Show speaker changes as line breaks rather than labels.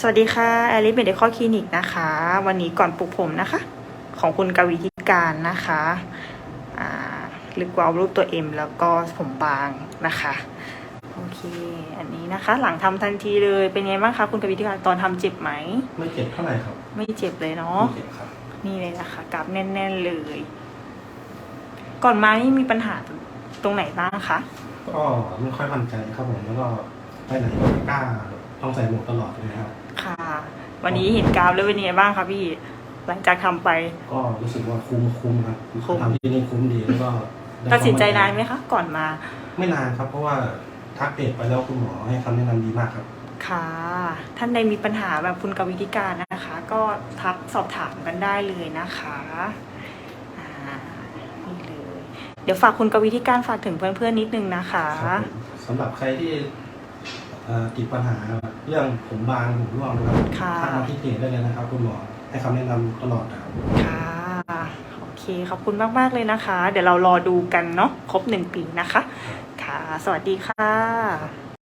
สวัสดีค่ะแอลิสเมดิคอลคลินิกนะคะ วันนี้ก่อนปลูกผมนะคะ ของคุณกวิธิการนะคะอ่าลึกกว่ารูปตัว M แล้วก็ผมบางนะคะ โอเค อันนี้นะคะ หลังทำทันทีเลยเป็นไงบ้างคะคุณกวิธิการตอนทำเจ็บไหม
ไม่เจ็บเท่าไหร่ครับ
ไม่เจ็บเลยเนาะ
ไม่เจ็บครับ
นี่เลยนะคะกราฟแน่น ๆเลย ก่อนมานี่มีปัญหาตรงไหนบ้างคะ
ก็ไม่ค่อยมั่นใจครับผมแล้วก็ไปไหนก็ไม่กล้าต้องใส่หมวกตลอดเลยครับ
ค่ะ วันนี้เห็นกราฟแล้วเป็นยังไงบ้างคะพี่ หลังจากทำไป
ก็รู้สึกว่าคุ้มคุ้มครับ
คุ้ม
ทำที่นี่คุ้มดีแล้วก็ไตั
ดสินใจ
ควม
นานไหมคะ ก่อนมา
ไม่นานครับ เพราะว่าทักเพจไปแล้วคุณหมอให้คำแนะนำดีมากครับ
ค่ะ ท่านใดมีปัญหาแบบคุณกวิธิการนะคะ ก็ทักสอบถามกันได้เลยนะคะอ่านี่เลย เดี๋ยวฝากคุณกวิธิการฝากถึงเพื่อนๆนิดนึงนะคะ
ครับผมสำหรับใครที่ เอ่อติดปัญหาเรื่องผมบางผมร่วงนะครับ
ค่ะ
ทักมาที่เพจได้เลยนะครับ คุณหมอให้คำแนะนำตลอดนะครับ
ค่ะโอเคขอบคุณมาก ๆ เลยนะคะ เดี๋ยวเรารอดูกันเนาะครบหนึ่งปีนะคะ ค่ะ สวัสดีค่ะ